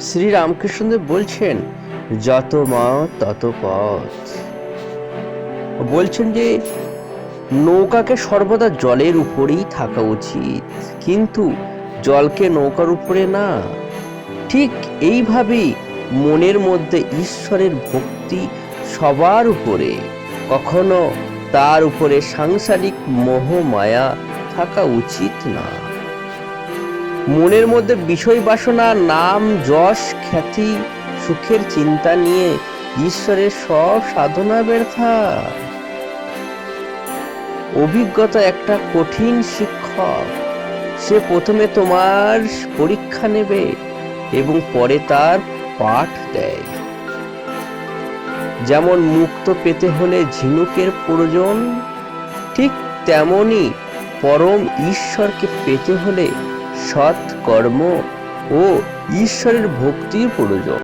শ্রী রামকৃষ্ণদেব বলছেন, যত মত তত পথ। বলছেন যে, নৌকাকে সর্বদা জলের উপরেই থাকা উচিত। কিন্তু জলকে নৌকার উপরে না। ঠিক এইভাবেই মনের মধ্যে ঈশ্বরের ভক্তি সবার উপরে। কখনো তার উপরে সাংসারিক মোহ, মায়া থাকা উচিত না। মনের মধ্যে বিষয় বাসনা, নাম, যশ, খ্যাতি, সুখের চিন্তা নিয়ে ঈশ্বরের সব সাধনা ব্যর্থা। অভিজ্ঞতা একটা কঠিন শিক্ষক। সে প্রথমে তোমার পরীক্ষা নেবে এবং পরে তার পাঠ দেয়। যেমন মুক্ত পেতে হলে ঝিনুকের প্রয়োজন, ঠিক তেমনি পরম ঈশ্বরকে পেতে হলে সৎ কর্ম ও ঈশ্বরের ভক্তির প্রয়োজন।